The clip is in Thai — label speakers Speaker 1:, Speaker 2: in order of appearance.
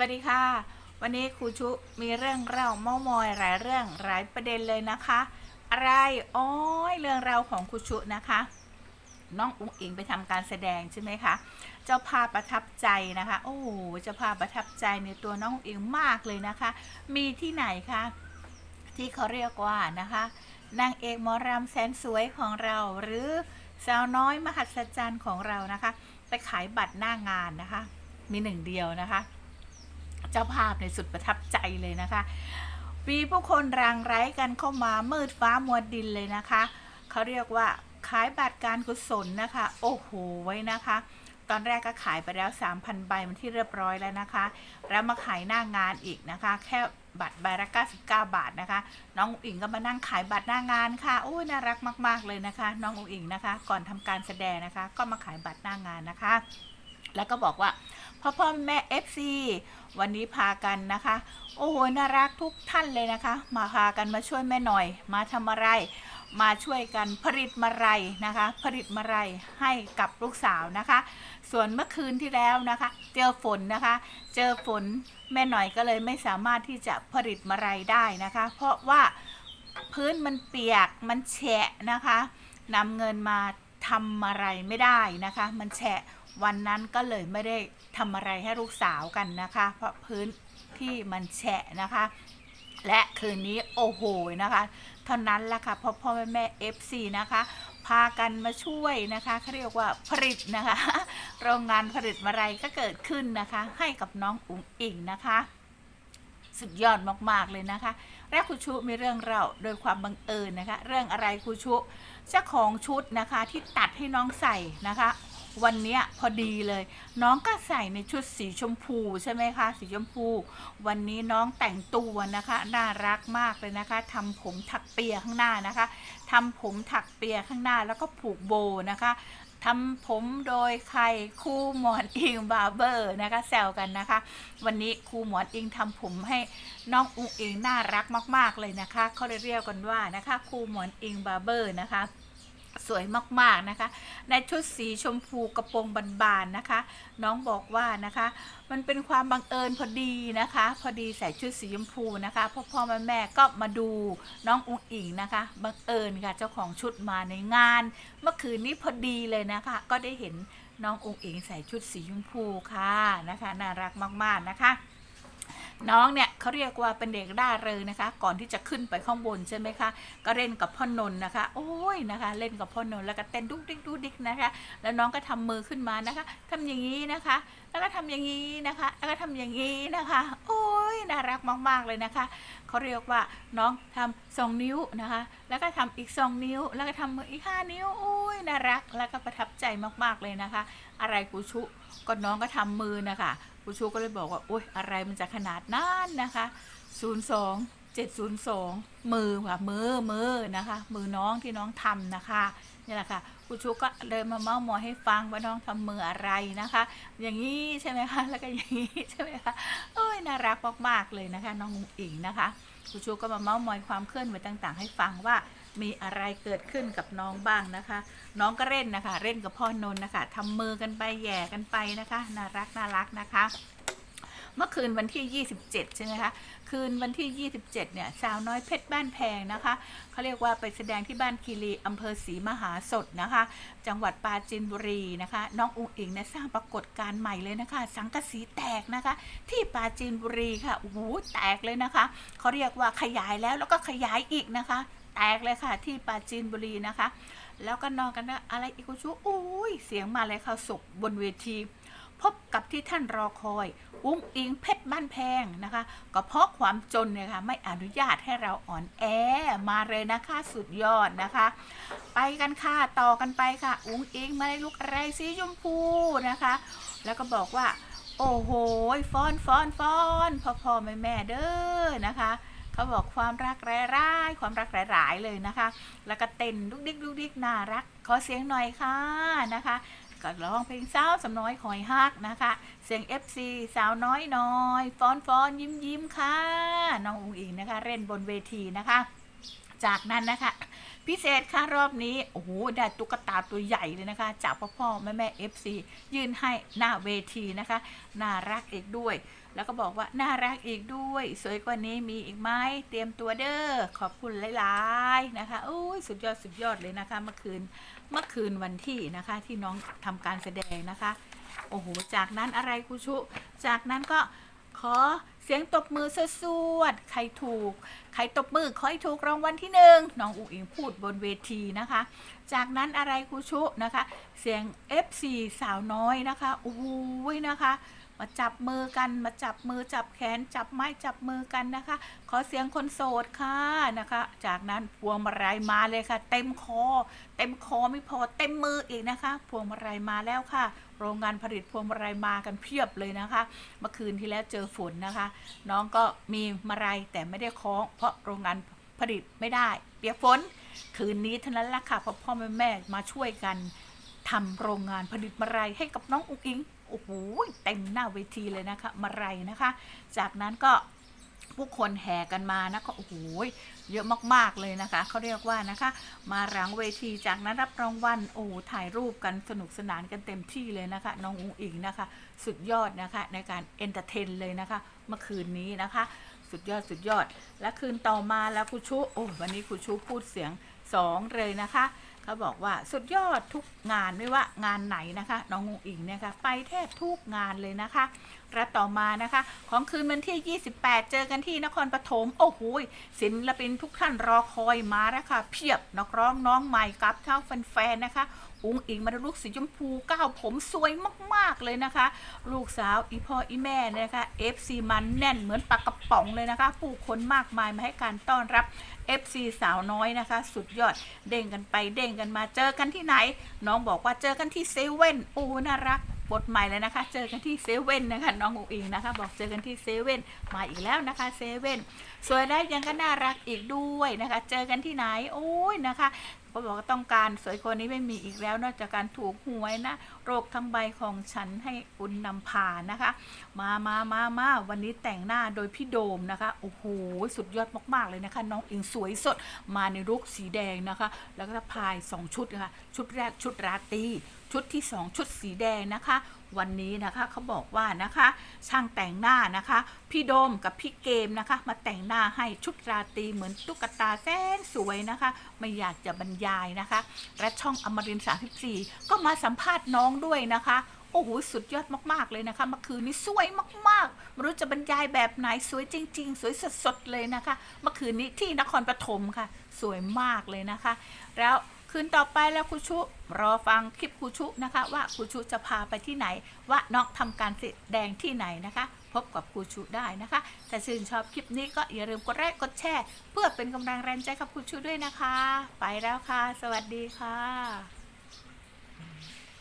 Speaker 1: วัสดีค่ะ วันนี้ครูชุมีเรื่องเล่าเมามอยหลายเรื่องหลายประเด็นเลยนะคะ อะไรอ้อยเรื่องราวของครูชุนะคะ น้องอุ้งอิงไปทำการแสดงใช่ไหมคะเจ้าภาพประทับใจนะคะ โอ้โหเจ้าภาพประทับใจในตัวน้องอุ้งอิงมากเลยนะคะ มีที่ไหนคะที่เขาเรียกว่านะคะนางเอกหมอรำแสนสวยของเราหรือสาวน้อยมหัศจรรย์ของเรานะคะ ไปขายบัตรหน้างานนะคะ มีหนึ่งเดียวนะคะ เจ้าภาพในสุดประทับใจเลยนะคะมีผู้คนรางไร้กันเข้ามามืดฟ้ามัวดินเลยนะคะเขาเรียกว่าขายบัตรการกุศลนะคะ โอ้โหไว้นะคะ ตอนแรกก็ขายไปแล้ว 3,000 ใบมันที่เรียบร้อยแล้วนะคะ แล้วมาขายหน้างานอีกนะคะ แค่บัตรใบละ99 บาทนะคะ น้องอุ๋งอิงก็มานั่งขายบัตรหน้างานค่ะโอ้ยน่ารักมาก ๆเลยนะคะ น้องอุ๋งอิงนะคะ ก่อนทำการแสดงนะคะ ก็มาขายบัตรหน้างานนะคะ แล้วก็บอกว่าพ่อพ่อแม่ FC วันนี้พากันนะคะ โอ้โหน่ารักทุกท่านเลยนะคะ มาพากันมาช่วยแม่หน่อย มาทำอะไร มาช่วยกันผลิตมาลัยนะคะ ผลิตมาลัยให้กับลูกสาวนะคะ ส่วนเมื่อคืนที่แล้วนะคะ เจอฝนนะคะ เจอฝนแม่หน่อยก็เลยไม่สามารถที่จะผลิตมาลัยได้นะคะ เพราะว่าพื้นมันเปียกมันแฉะนะคะนำเงินมาทำอะไรไม่ได้นะคะ มันแฉะ วันนั้นก็เลยไม่ได้ทำอะไรให้ลูกสาวกันนะคะ เพราะพื้นที่มันแฉะนะคะ และคืนนี้โอ้โหนะคะเท่านั้นละค่ะพ่อพ่อแม่แม่ FC นะคะ พากันมาช่วยนะคะเขาเรียกว่าผลิตนะคะ โรงงานผลิตมาลัยก็เกิดขึ้นนะคะ ให้กับน้องอุ๋งอิงนะคะสุดยอดมาก ๆ เลยนะคะและครูชุมีเรื่องเล่าโดยความบังเอิญนะคะ เรื่องอะไรครูชุเจ้าของชุดนะคะที่ตัดให้น้องใส่นะคะ วันเนี้ยพอดีเลย น้องก็ใส่ในชุดสีชมพูใช่ไหมคะ สีชมพู วันนี้น้องแต่งตัวนะคะ น่ารักมากเลยนะคะทำผมถักเปียข้างหน้านะคะทำผมถักเปียข้างหน้าแล้วก็ผูกโบนะคะทำผมโดยใครครูหมอนอิงบาร์เบอร์นะคะแซวกันนะคะ วันนี้ครูหมอนอิงทำผมให้น้องอุงอิงน่ารักมาก ๆเลยนะคะเขาเลยเรียกกันว่านะคะครูหมอนอิงบาร์เบอร์นะคะ สวยมากๆนะคะ ในชุดสีชมพูกระโปรงบานๆนะคะ น้องบอกว่านะคะ มันเป็นความบังเอิญพอดีนะคะ พอดีใส่ชุดสีชมพูนะคะพ่อพ่อแม่แม่ก็มาดูน้องอุ๋งอิงนะคะบังเอิญค่ะเจ้าของชุดมาในงาน เมื่อคืนนี้พอดีเลยนะคะ ก็ได้เห็นน้องอุ๋งอิงใส่ชุดสีชมพูค่ะนะคะ น่ารักมากๆนะคะ น้องเนี่ยเขาเรียกว่าเป็นเด็กร่าเริงนะคะ ก่อนที่จะขึ้นไปข้างบนใช่ไหมคะ ก็เล่นกับพ่อนนท์นะคะ โอ้ยนะคะ เล่นกับพ่อนนท์แล้วก็เต้นดุกดิกดุ๊กดิ๊กนะคะ แล้วน้องก็ทำมือขึ้นมานะคะทำอย่างนี้นะคะ แล้วก็ทำอย่างนี้นะคะ แล้วก็ทำอย่างนี้นะคะ โอ้ยน่ารักมากๆเลยนะคะเขาเรียกว่าน้องทำสองนิ้วนะคะ แล้วก็ทำอีกสองนิ้ว แล้วก็ทำมืออีกห้านิ้วโอ้ยน่ารัก แล้วก็ประทับใจมากๆเลยนะคะ อะไรกูชุก็น้องก็ทำมือนะคะ กูชุก็เลยบอกว่าโอ๊ยอะไรมันจะขนาดนั้นนะคะ02 702 มือค่ะมือมือนะคะ มือน้องที่น้องทำนะคะนี่แหละค่ะครูชุก็เลยมาเมามอยให้ฟังว่าน้องทำมืออะไรนะคะ อย่างนี้ใช่ไหมคะแล้วก็อย่างนี้ใช่ไหมคะโอ้ยน่ารักมากๆเลยนะคะ น้องอุ๋งอิงนะคะครูชุก็มาเมามอยความเคลื่อนไหวต่าง ๆ ให้ฟังว่า มีอะไรเกิดขึ้นกับน้องบ้างนะคะ น้องก็เล่นนะคะ เล่นกับพ่อนนท์นะคะทำมือกันไปแย่กันไปนะคะน่ารักน่ารักนะคะเมื่อคืนวันที่ 27 ใช่ไหมคะ คืนวันที่ 27 เนี่ย สาวน้อยเพชรบ้านแพงนะคะ เขาเรียกว่าไปแสดงที่บ้านคีรีอำเภอศรีมหาสดนะคะ จังหวัดปราจีนบุรีนะคะ น้องอุ๋งอิงเนี่ยสร้างปรากฏการณ์ใหม่เลยนะคะ สังกะสีแตกนะคะ ที่ปราจีนบุรีค่ะ โอ้โห แตกเลยนะคะ เขาเรียกว่าขยายแล้วแล้วก็ขยายอีกนะคะ แตกเลยค่ะ ที่ปราจีนบุรีนะคะ แล้วก็นอนกันนะอะไรอีกชูอุ้ยเสียงมาเลยค่ะสุกบนเวที พบกับที่ท่านรอคอย อุ้งอิงเพชรบ้านแพงนะคะ ก็เพราะความจนเนี่ยค่ะไม่อนุญาตให้เราอ่อนแอมาเลยนะคะสุดยอดนะคะ ไปกันค่ะต่อกันไปค่ะ อุ้งอิงมาในลุกอะไรสีชมพูนะคะ แล้วก็บอกว่า โอ้โหฟ้อนฟ้อนฟ้อนพ่อพ่อแม่แม่เด้อนะคะ เขาบอกความรักร้ายๆความรักหลายๆเลยนะคะ แล้วก็เต้นดุกดิกดุกดิกน่ารัก ขอเสียงหน่อยค่ะนะคะก็ร้องเพลงสาวสำน้อยหอยฮักนะคะ เสียง FC สาวน้อยน้อยฟ้อนฟ้อนยิ้มยิ้มค่ะ น้องอุ๋งอิงนะคะ เล่นบนเวทีนะคะ จากนั้นนะคะ พิเศษค่ะรอบนี้ โอ้โห ได้ตุ๊กตาตัวใหญ่เลยนะคะ จากพ่อพ่อแม่แม่เอฟซียื่นให้หน้าเวทีนะคะ น่ารักอีกด้วย แล้วก็บอกว่าน่ารักอีกด้วย สวยกว่านี้มีอีกไหมเตรียมตัวเด้อขอบคุณหลายๆนะคะโอ้ยสุดยอดสุดยอดเลยนะคะ เมื่อคืนเมื่อคืนวันที่นะคะที่น้องทำการแสดงนะคะ โอ้โหจากนั้นอะไรครูชุ จากนั้นก็ ขอเสียงตบมือสวดๆใครถูก ใครตบมือขอให้ถูกรางวัลที่หนึ่งน้องอุ๋งอิงพูดบนเวทีนะคะ จากนั้นอะไรครูชุนะคะ เสียง F4 สาวน้อยนะคะโอ้ยนะคะ มาจับมือกัน มาจับมือจับแขนจับไม้จับมือกันนะคะ ขอเสียงคนโสดค่ะนะคะ จากนั้นพวงมาลัยมาเลยค่ะ เต็มคอ เต็มคอไม่พอเต็มมืออีกนะคะ พวงมาลัยมาแล้วค่ะ โรงงานผลิตพวงมาลัยมากันเพียบเลยนะคะ เมื่อคืนที่แล้วเจอฝนนะคะ น้องก็มีมาลัยแต่ไม่ได้คล้อง เพราะโรงงานผลิตไม่ได้ เปียกฝนคืนนี้เท่านั้นแหละค่ะพ่อพ่อแม่แม่มาช่วยกันทำโรงงานผลิตมาลัยให้กับน้องอุกอิง โอ้โหเต็มหน้าเวทีเลยนะคะมาลัยนะคะ จากนั้นก็ผู้คนแห่กันมานะก็โอ้โหเยอะมากๆเลยนะคะเขาเรียกว่านะคะ มาหลังเวทีจากนั้นรับรางวัลโอ้ถ่ายรูปกันสนุกสนานกันเต็มที่เลยนะคะ น้องอุงอิงนะคะ สุดยอดนะคะในการเอนเตอร์เทนเลยนะคะ เมื่อคืนนี้นะคะ สุดยอดสุดยอด และคืนต่อมาแล้วครูชุโอ้วันนี้ครูชุพูดเสียงสองเลยนะคะ เขาบอกว่าสุดยอดทุกงานไม่ว่างานไหนนะคะ น้องงูอิงเนี่ยค่ะไปแทบทุกงานเลยนะคะและต่อมานะคะ ของคืนวันที่ 28 เจอกันที่นครปฐมโอ้โหศิลปินทุกท่านรอคอยมาแล้วค่ะ เพียบนักร้องน้องใหม่กับเท่าแฟนๆนะคะอุ้งอิงมาลูกสีชมพูก้าวผมสวยมากๆเลยนะคะ ลูกสาวอีพ่ออีแม่นยนะคะ FC มันแน่นเหมือนปลากระป๋องเลยนะคะ ผู้คนมากมายมาให้การต้อนรับ FC สาวน้อยนะคะ สุดยอดเด้งกันไปเด้งกันมาเจอกันที่ไหน น้องบอกว่าเจอกันที่เซเว่นโอ้น่ารัก บทใหม่เลยนะคะ เจอกันที่เซเว่นนะคะน้องอุ๋งอิงนะคะ บอกเจอกันที่เซเว่นมาอีกแล้วนะคะเซเว่นสวยได้ยังก็น่ารักอีกด้วยนะคะ เจอกันที่ไหนโอ้ยนะคะเขาบอกว่าต้องการสวยคนนี้ไม่มีอีกแล้ว นอกจากการถูกหวยนะ โรคทั้งใบของฉันให้อุณนำพานะคะ มามามามาวันนี้แต่งหน้าโดยพี่โดมนะคะโอ้โหสุดยอดมาก ๆ เลยนะคะ น้องอิงสวยสดมาในลุคสีแดงนะคะ แล้วก็พายสองชุดนะคะ ชุดแรกชุดราตรีชุดที่ 2 ชุดสีแดงนะคะ วันนี้นะคะเขาบอกว่านะคะ ช่างแต่งหน้านะคะ พี่โดมกับพี่เกมนะคะ มาแต่งหน้าให้ชุดราตรีเหมือนตุ๊กตาแสนสวยนะคะ ไม่อยากจะบรรยายนะคะ และช่องอมรินทร์34 ก็มาสัมภาษณ์น้องด้วยนะคะโอ้โหสุดยอดมาก ๆ เลยนะคะเมื่อคืนนี้สวยมากๆไม่รู้จะบรรยายแบบไหนสวยจริง ๆ สวยสดๆเลยนะคะ เมื่อคืนนี้ที่นครปฐมค่ะ สวยมากเลยนะคะ แล้ว คืนต่อไปแล้วครูชุ รอฟังคลิปครูชุนะคะ ว่าครูชุจะพาไปที่ไหน ว่าน้องทำการแสดงที่ไหนนะคะ พบกับครูชุได้นะคะถ้าชื่นชอบคลิปนี้ก็อย่าลืมกดไลค์กดแชร์ เพื่อเป็นกำลังแรงใจกับครูชุด้วยนะคะ ไปแล้วค่ะ สวัสดีค่ะ